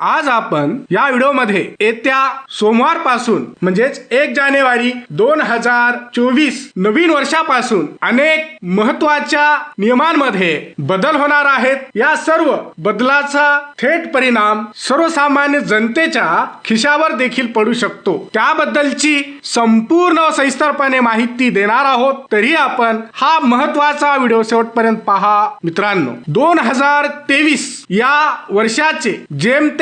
आज आपण या व्हिडिओमध्ये येत्या सोमवारपासून म्हणजेच एक जानेवारी दोन हजार चोवीस नवीन वर्षापासून अनेक महत्त्वाच्या नियमांमध्ये बदल होणार आहेत. या सर्व बदलाचा थेट परिणाम सर्वसामान्य जनतेच्या खिशावर देखील पडू शकतो. त्याबद्दलची संपूर्ण सविस्तरपणे माहिती देणार आहोत. तरी आपण हा महत्त्वाचा व्हिडिओ शेवटपर्यंत पहा. मित्रांनो दोन हजार तेवीस या वर्षाचे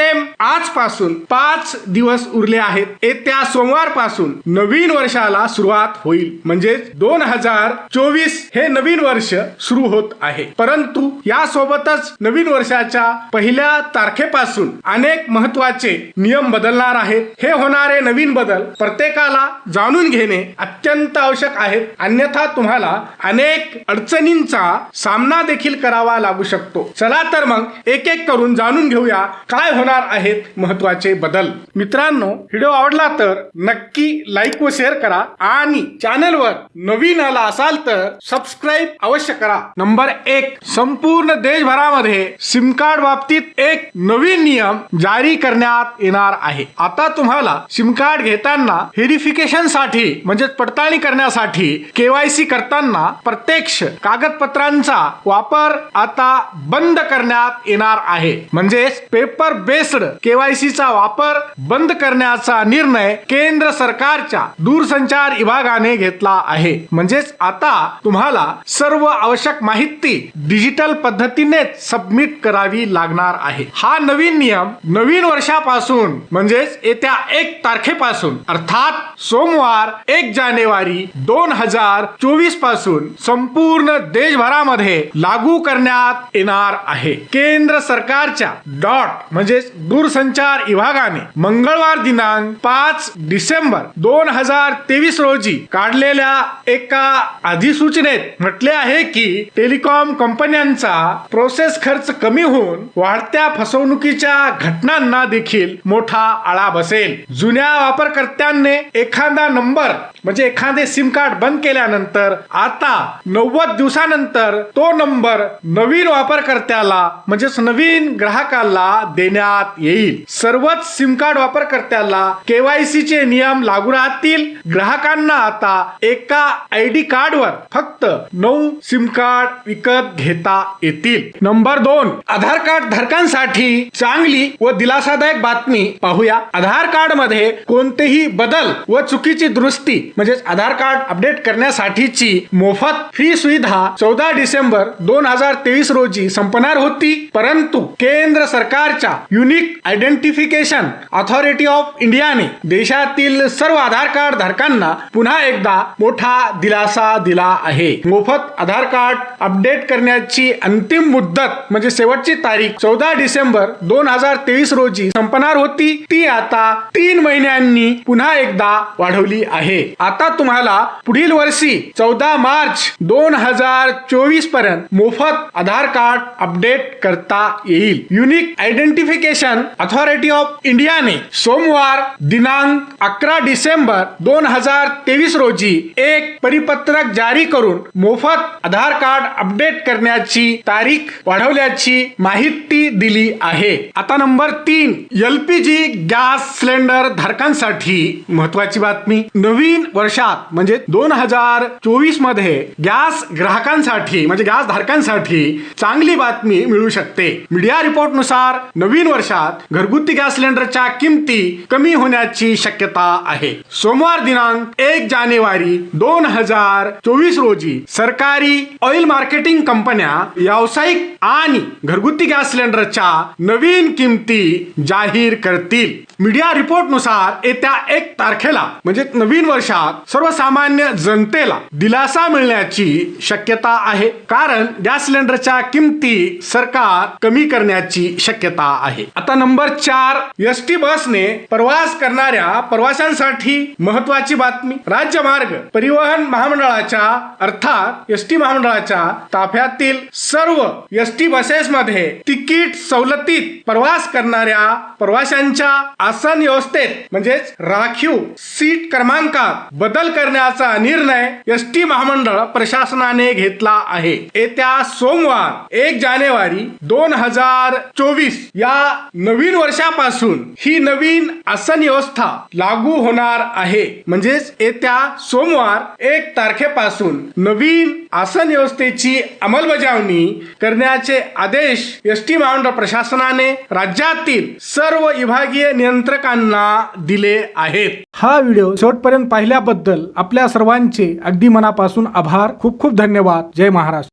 सेम आजपासून पाच दिवस उरले आहेत. येत्या सोमवारपासून नवीन वर्षाला सुरुवात होईल. म्हणजेच दोन हजार चोवीस हे नवीन वर्ष सुरू होत आहे. परंतु यासोबतच नवीन वर्षाच्या पहिल्या तारखेपासून अनेक महत्त्वाचे नियम बदलणार आहेत. हे होणारे नवीन बदल प्रत्येकाला जाणून घेणे अत्यंत आवश्यक आहेत. अन्यथा तुम्हाला अनेक अडचणींचा सामना देखील करावा लागू शकतो. चला तर मग एक एक करून जाणून घेऊया काय होणार आहेत महत्त्वाचे बदल. मित्रांनो व्हिडिओ आवडला तर नक्की लाईक व शेअर करा आणि चॅनलवर नवीन आला असाल तर सबस्क्राईब अवश्य करा. नंबर एक संपूर्ण देशभरामध्ये सिम कार्ड बाबतीत एक नवीन नियम जारी करण्यात येणार आहे. आता तुम्हाला सिम कार्ड घेताना व्हेरिफिकेशनसाठी म्हणजे पडताळणी करण्यासाठी केवायसी करताना प्रत्यक्ष कागदपत्रांचा वापर आता बंद करण्यात येणार आहे. म्हणजेच पेपर बेस्ड केवायसीचा वापर बंद करण्याचा निर्णय केंद्र सरकारच्या दूरसंचार विभागाने घेतला आहे. म्हणजेच आता तुम्हाला सर्व आवश्यक माहिती डिजिटल पद्धतीनेच सबमिट करावी लागणार आहे. हा नवीन नियम नवीन वर्षापासून म्हणजेच येत्या एक तारखेपासून अर्थात सोमवार एक जानेवारी दोन हजार चोवीसपासून संपूर्ण देशभरामध्ये लागू करण्यात येणार आहे. केंद्र सरकारच्या डॉट म्हणजेच दूरसंचार विभागाने मंगळवार दिनांक पाच डिसेंबर दोन हजार तेवीस रोजी काढलेल्या एका अधिसूचनेत म्हटले आहे की टेलिकॉम कंपन्यांचा प्रोसेस खर्च कमी होऊन वाढत्या फसवणुकीच्या घटनांना देखील मोठा आळा बसेल. जुन्या वापरकर्त्यांनी एखादा नंबर म्हणजे एखादे सिम कार्ड बंद केल्यानंतर आता नव्वद दिवसानंतर तो नंबर नवीन वापरकर्त्याला म्हणजेच नवीन ग्राहकाला देण्यात येईल. सर्वच सिम कार्ड वापरकर्त्याला केवायसी चे नियम लागू राहतील. ग्राहकांना आता एका आय डी कार्डवर फक्त नऊ सिम कार्ड विकत घेता येतील. नंबर दोन आधार कार्ड धारकांसाठी चांगली व दिलासादायक बातमी पाहूया. आधार कार्डमध्ये कोणतेही बदल व चुकीची दुरुस्ती म्हणजेच आधार कार्ड अपडेट करण्यासाठीची मोफत फ्री सुविधा चौदा डिसेंबर दोन हजार तेवीस रोजी संपणार होती. परंतु केंद्र सरकारच्या uni unique identification authority of इंडियाने देशातील सर्व आधार कार्ड धारकांना पुन्हा एकदा मोठा दिलासा दिला आहे. मोफत आधार कार्ड अपडेट करण्याची अंतिम मुदत म्हणजे शेवटची तारीख चौदा डिसेंबर दोन हजार तेवीस रोजी संपणार होती ती आता तीन महिन्यांनी पुन्हा एकदा वाढवली आहे. आता तुम्हाला पुढील वर्षी चौदा मार्च दोन हजार चोवीसपर्यंत मोफत आधार कार्ड अपडेट करता येईल. युनिक आयडेंटिफिकेशन अथॉरिटी ऑफ इंडियाने सोमवार दिनांक अकरा डिसेंबर दोन हजार तेवीस रोजी एक परिपत्रक जारी करून मोफत आधार कार्ड अपडेट करण्याची तारीख वाढवल्याची माहिती दिली आहे. आता नंबर तीन एलपीजी गॅस सिलेंडर धारकांसाठी महत्वाची बातमी. नवीन वर्षात म्हणजे दोन हजार चोवीसमध्ये गॅस ग्राहकांसाठी म्हणजे गॅस धारकांसाठी चांगली बातमी मिळू शकते. मीडिया रिपोर्टनुसार नवीन वर्षात घरगुती गॅस सिलेंडरच्या किमती कमी होण्याची शक्यता आहे. सोमवार दिनांक एक जानेवारी दोन हजार चोवीस रोजी सरकारी ऑइल मार्केटिंग कंपन्या व्यावसायिक आणि घरगुती गॅस सिलेंडरच्या नवीन किमती जाहीर करतील. मीडिया रिपोर्टनुसार येत्या एक तारखेला म्हणजे नवीन वर्षात सर्वसामान्य जनतेला दिलासा मिळण्याची शक्यता आहे. कारण गॅस सिलेंडरच्या किमती सरकार कमी करण्याची शक्यता आहे. आता नंबर चार एस टी बसने प्रवास करणाऱ्या प्रवाशांसाठी महत्वाची बातमी. राज्य मार्ग परिवहन महामंडळाच्या अर्थात एस टी महामंडळाच्या ताफ्यातील सर्व एस टी बसेस मध्ये तिकीट सवलतीत प्रवास करणाऱ्या प्रवाशांच्या आसन व्यवस्थेत म्हणजेच राखीव सीट क्रमांकात बदल करण्याचा निर्णय एस टी महामंडळ प्रशासनाने घेतला आहे. येत्या सोमवार एक जानेवारी दोन हजार चोवीस या नवीन वर्षापासून ही नवीन आसन व्यवस्था लागू होणार आहे. म्हणजेच येत्या सोमवार एक तारखेपासून नवीन आसन व्यवस्थेची अंमलबजावणी करण्याचे आदेश एस टी महामंडळ प्रशासनाने राज्यातील सर्व विभागीय नियंत्रकांना दिले आहेत. हा व्हिडिओ शेवटपर्यंत पाहिल्याबद्दल आपल्या सर्वांचे अगदी मनापासून आभार. खूप खूप धन्यवाद. जय महाराष्ट्र.